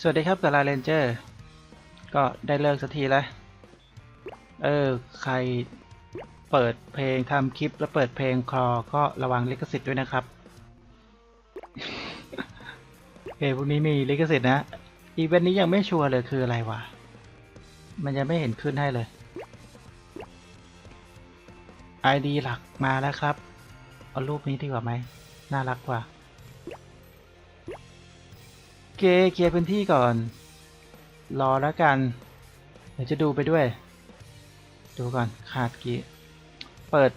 สวัสดีครับกับลาเรนเจอร์ ก็ได้เลิกสักทีแล้ว เออ ใครเปิดเพลงทำคลิปแล้วเปิดเพลงคลอก็ระวังลิขสิทธิ์ด้วยนะครับเพลงพวกนี้มีลิขสิทธิ์นะ อีเวนต์นี้ยังไม่ชัวร์เลยคืออะไรวะ มันยังไม่เห็นขึ้นให้เลย ID หลักมาแล้วครับ เอารูปนี้ดีกว่าไหม น่ารักกว่า เคเคลียร์พื้นที่ก่อน รอแล้วกัน เดี๋ยวจะดูไปด้วย ดูก่อน ขาดกี่ เปิด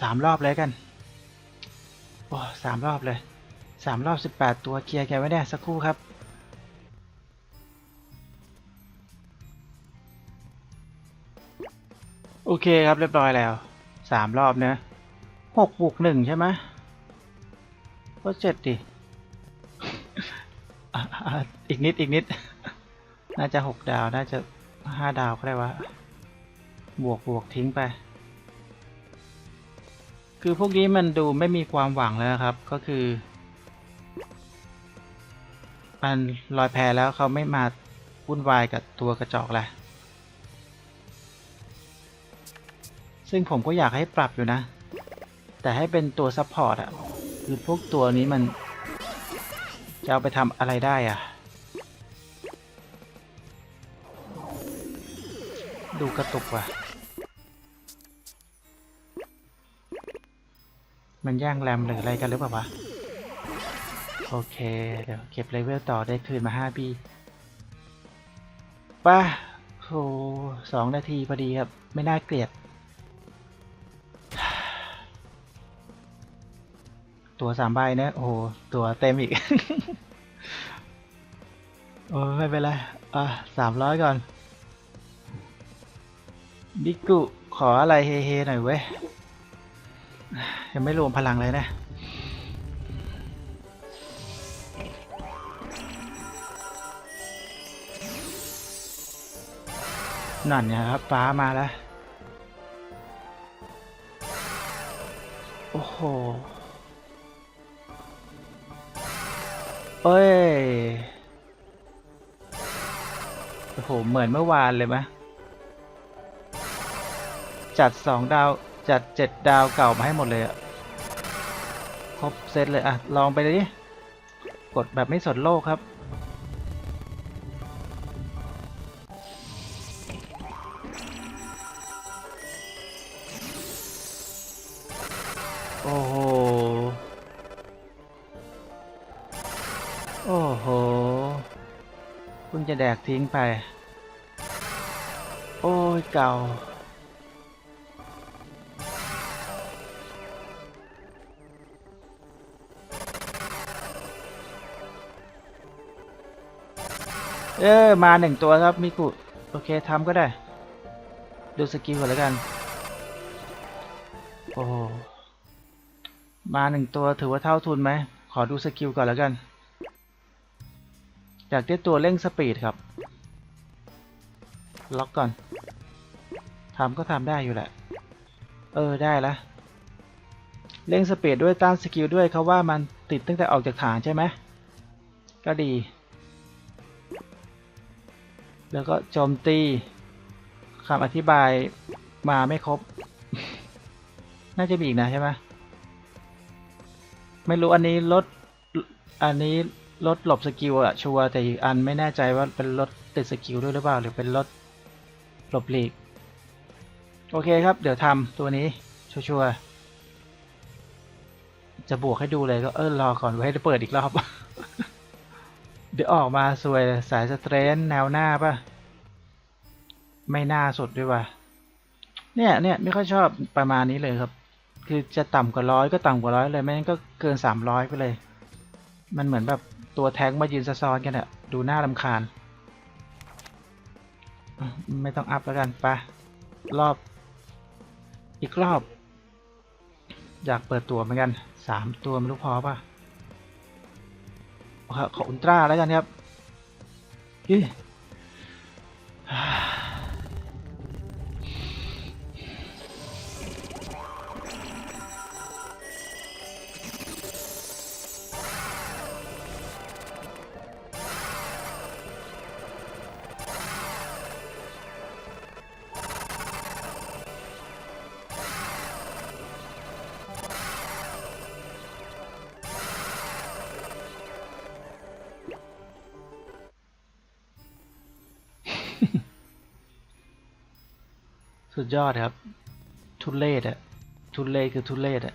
สามรอบเลยกัน โอ้สามรอบเลยสามรอบสิบแปดตัวเคลียร์แกไว้ได้สักครู่ครับโอเคครับเรียบร้อยแล้วสามรอบเนะหกบวกหนึ่งใช่ไหมก็เจ็ดดิ อีกนิดอีกนิด น่าจะหกดาว น่าจะห้าดาวก็ได้วะ บวกบวกทิ้งไป คือพวกนี้มันดูไม่มีความหวังแล้วครับ ก็คือ มันลอยแพแล้วเขาไม่มาวุ่นวายกับตัวกระจอกแหละ ซึ่งผมก็อยากให้ปรับอยู่นะ แต่ให้เป็นตัวซัพพอร์ตอะคือพวกตัวนี้มัน จะเอาไปทำอะไรได้อะดูกระตุกว่ะ มันแย่งแรมหรืออะไรกันหรือเปล่าวะ โอเค เดี๋ยวเก็บเลเวลต่อได้คืนมา5ปีป้าโหสองนาทีพอดีครับ ไม่น่าเกลียด ตัวสามใบนะ โอ้โห ตัวเต็มอีก โอ้ไม่เป็นไร อะสามร้อยก่อน บิกกุขออะไรเฮๆหน่อยเว้ย ยังไม่รวมพลังเลยนะ นั่นเนี่ยครับ ฟ้ามาแล้ว โอ้โห เอ้ย โอ้โห เหมือนเมื่อวานเลยไหมะจัดสองดาว จัดเจ็ดดาวเก่ามาให้หมดเลยอะครบเซตเลยอะลองไปเลยดิ กดแบบไม่สนโลกครับ จะแดกทิ้งไป โอ้ยเก่า เออมาหนึ่งตัวครับมิกุโอเคทำก็ได้ ดูสกิลก่อนแล้วกัน โอ้มาหนึ่งตัวถือว่าเท่าทุนไหม ขอดูสกิลก่อนแล้วกัน อยากได้ตัวเร่งสปีดครับ ล็อกก่อนทำก็ทำได้อยู่แหละ เออได้แล้วเร่งสปีดด้วยต้านสกิลด้วยเขาว่ามันติดตั้งแต่ออกจากฐานใช่ไหมก็ดี แล้วก็โจมตีคำอธิบายมาไม่ครบ น่าจะมีอีกนะใช่ไหมไม่รู้อันนี้ลดอันนี้ ลดหลบสกิลอะชัวแต่อีกอันไม่แน่ใจว่าเป็นลดติดสกิลด้วยหรือเปล่า หรือเป็นลดหลบหลีก โอเคครับ เดี๋ยวทำตัวนี้ ชัวจะบวกให้ดูเลยก็เออรอก่อนไว้ให้เปิดอีกรอบ เดี๋ยวออกมาสวยสายสเตรนแนวหน้าป่ะ ไม่น่าสุดด้วยว่ะเนี่ยเนี่ยไม่ค่อยชอบประมาณนี้เลยครับ คือจะต่ำกว่าร้อยก็ต่ำกว่าร้อยเลยไม่งั้นก็เกินสามร้อยไปเลย มันเหมือนแบบ ตัวแท้งมายืนซ้อนกันอะดูน่ารำคาญ ไม่ต้องอัพแล้วกันไปะรอบ อีกรอบ อยากเปิดตัวเหมือนกันสามตัวไม่รู้พอปะขอขออุลตร้าแล้วกันครับอี สุดยอดครับ ทุเลศอะทุเลศคือทุเลศอะ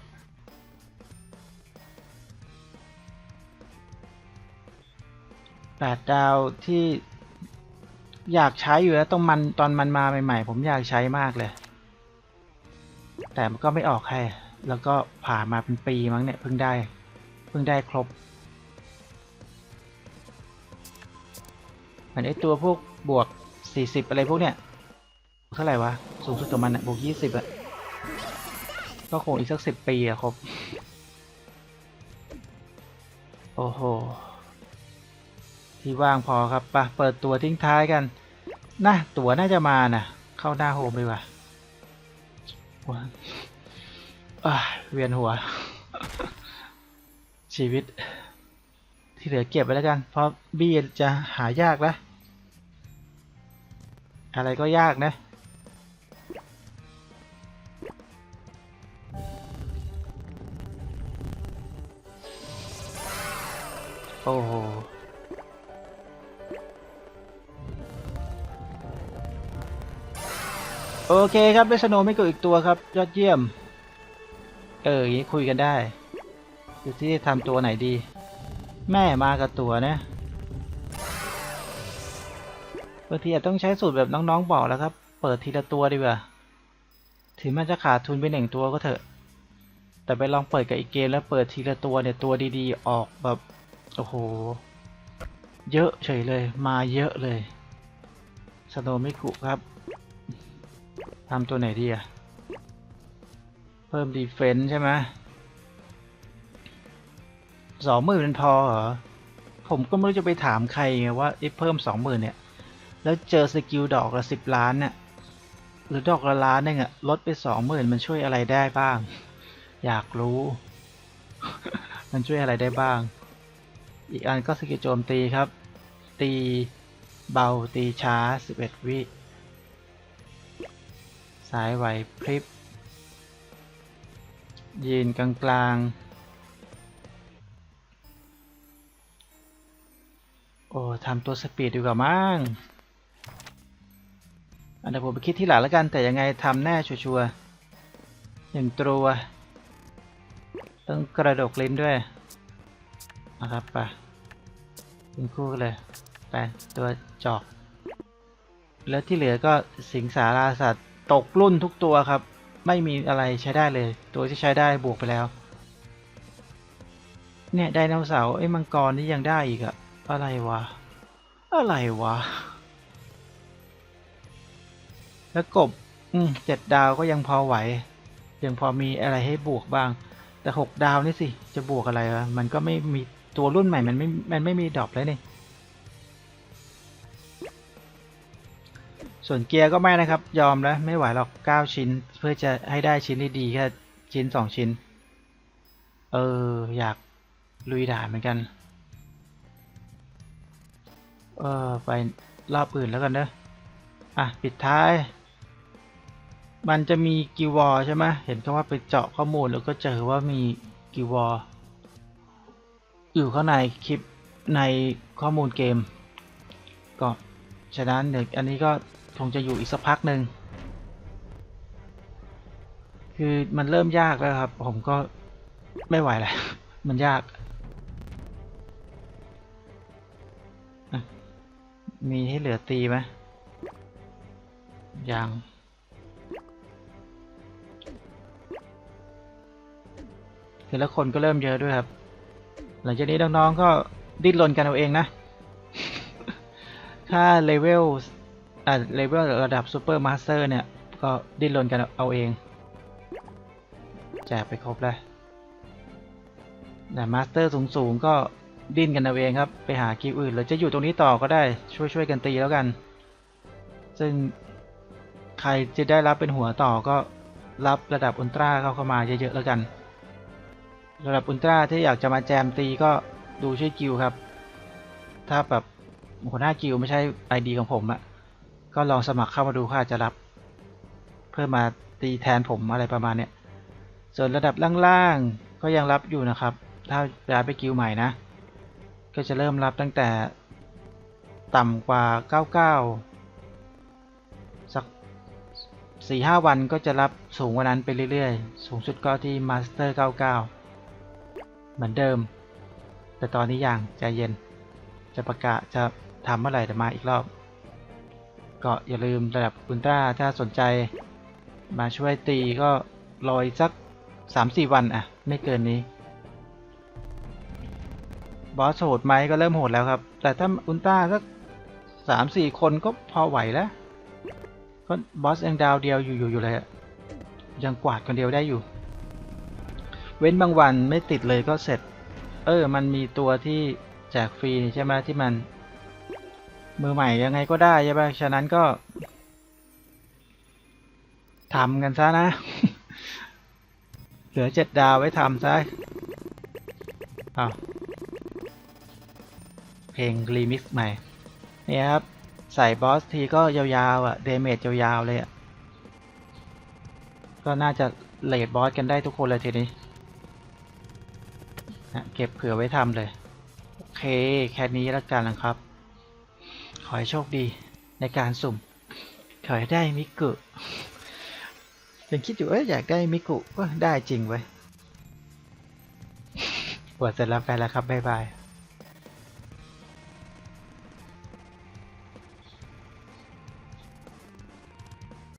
แปดดาวที่อยากใช้อยู่แล้วต้องมันตอนมันมาใหม่ๆ ผมอยากใช้มากเลย แต่มันก็ไม่ออกให้ แล้วก็ผ่านมาเป็นปีมั้งเนี่ยเพิ่งได้ เพิ่งได้ครบเหมือนไอตัวพวกบวก 40 อะไรพวกเนี้ย เท่าไหร่วะ สูงสุดของมันอะบวก20อะก็คงอีกสักสิบปีอะครับ โอ้โห ที่ว่างพอครับปะเปิดตัวทิ้งท้ายกันนะตัวน่าจะมานะเข้าหน้าโฮมเลยว่ะว้าอ่าเวียนหัว ชีวิต ที่เหลือเก็บไว้แล้วกัน เพราะบี้จะหายากแล้วอะไรก็ยากนะ โอ้โหโอเคครับได้สโนไม่เกิดอีกตัวครับ ยอดเยี่ยม เอออย่างนี้คุยกันได้ดูที่ทำตัวไหนดี แม่มากับตัวนะบางทีอาจต้องใช้สูตรแบบน้องๆบอกแล้วครับ เปิดทีละตัวดีกว่าถึงมันจะขาดทุนไปหนึ่งตัวก็เถอะ แต่ไปลองเปิดกับอีกเกมแล้วเปิดทีละตัวเนี่ยตัวดีๆ ออกแบบ โอ้โห เยอะเฉยเลย มาเยอะเลยสโนมิกุครับทำตัวไหนดีอะเพิ่มดีเฟนส์ใช่ไหมสองหมื่นเป็นพอเหรอ ผมก็ไม่รู้จะไปถามใครไงว่าไอ้เพิ่มสองหมื่นเนี่ย แล้วเจอสกิลดอกละสิบล้านเนี่ยหรือดอกละล้านเนี่ยลดไปสองหมื่นมันช่วยอะไรได้บ้าง อยากรู้ มันช่วยอะไรได้บ้าง อีกอันก็สกิลโจมตีครับ ตีเบาตีช้า 11 วิ สายไหวพริบ ยืนกลางกลางโอ้ทำตัวสปีดดีกว่ามั้งอันเดี๋ยวผมไปคิดที่หลังแล้วกันแต่ยังไงทำแน่ชัวร์ๆหนึ่งตัว ต้องกระดกลิ้นด้วย นะครับไปเป็นคู่เลยไปตัวจอก แล้วที่เหลือก็สิงสาราสัตว์ตกรุ่นทุกตัวครับ ไม่มีอะไรใช้ได้เลย ตัวที่ใช้ได้บวกไปแล้ว เนี่ยไดโนเสาร์ไอ้มังกรนี่ยังได้อีกอะอะไรวะ อะไรวะ แล้วกบอืมเจ็ดดาวก็ยังพอไหว ยังพอมีอะไรให้บวกบ้าง แต่หกดาวนี่สิ จะบวกอะไรวะ มันก็ไม่มี ตัวรุ่นใหม่มันไม่ มันไม่มีดรอปแล้วนี่ ส่วนเกียร์ก็ไม่นะครับ ยอมแล้วไม่ไหวหรอก 9 ชิ้น เพื่อจะให้ได้ชิ้นที่ดีแค่ชิ้น 2 ชิ้น เออ อยากลุยด่านเหมือนกัน เออ ไปรอบอื่นแล้วกันเนอะอะ ปิดท้าย มันจะมีกิวอร์ใช่ไหมเห็นเขาว่าไปเจาะข้อมูลแล้วก็เจอว่ามีกิววอร์ อยู่ข้างในคลิปในข้อมูลเกมก็ฉะนั้นเดี๋ยวอันนี้ก็คงจะอยู่อีกสักพักหนึ่งคือมันเริ่มยากแล้วครับ ผมก็ไม่ไหวแล้ว มันยาก มีให้เหลือตีไหมยังคือแล้วคนก็เริ่มเยอะด้วยครับ หลังจากนี้น้องๆก็ดิ้นรนกันเอาเองนะ ถ้าเลเวลอ่าเลเวลระดับซูเปอร์มาสเตอร์เนี่ย ก็ดิ้นรนกันเอาเองแจกไปครบแล้วแต่มาสเตอร์สูงๆก็ดิ้นกันเอาเองครับ ไปหากิวอื่นหรือจะอยู่ตรงนี้ต่อก็ได้ช่วยช่วยๆกันตีแล้วกัน ซึ่งใครจะได้รับเป็นหัวต่อก็รับระดับอุลตร้าเข้าเข้ามาเยอะๆแล้วกัน ระดับอุลตร้าที่อยากจะมาแจมตีก็ดูชื่อกิวครับ ถ้าแบบหัวหน้ากิวไม่ใช่ไอดีของผมอะก็ลองสมัครเข้ามาดูค่าจะรับ เพื่อมาตีแทนผมอะไรประมาณเนี้ยส่วนระดับล่างๆก็ยังรับอยู่นะครับ ถ้าย้ายไปกิวใหม่นะ ก็จะเริ่มรับตั้งแต่ต่ำกว่า 99 สักสี่ห้าวันก็จะรับสูงกว่านั้นไปเรื่อยๆ สูงสุดก็ที่มาสเตอร์ 99 เหมือนเดิม แต่ตอนนี้ยังใจเย็น จะประกาศจะทำเมื่อไหร่จะมาอีกรอบ ก็อย่าลืมระดับอุลตร้าถ้าสนใจ มาช่วยตีก็รออีกสัก 3-4 วันอะไม่เกินนี้ บอสโหดไหมก็เริ่มโหดแล้วครับ แต่ถ้าอุลตร้าสักสามสี่คนก็พอไหวแล้วก็บอสยังดาวเดียวอยู่อยู่อยู่เลยยังกวาดคนเดียวได้อยู่ ว้นบางวันไม่ติดเลยก็เสร็จ เออ มันมีตัวที่แจกฟรีใช่ไหมที่มัน มือใหม่ยังไงก็ได้ใช่ไหมฉะนั้นก็ทำกันซะนะ เหลือเจ็ดดาวไว้ทำซะอ้าเพลงรีมิกซ์ใหม่นี่ครับ ใส่บอสทีก็ยาวๆอะเดเมจยาวๆเลยอะ ก็น่าจะเลดบอสกันได้ทุกคนเลยทีนี้ นะเก็บเผื่อไว้ทำเลย โอเค แค่นี้แล้วกันนะครับ ขอให้โชคดีในการสุ่ม ขอให้ได้มิกุยังคิดอยู่เอ้ยอยากได้มิกุก็ได้จริงไว้ปวดเสร็จแล้วไปแล้วครับ บ๊ายบาย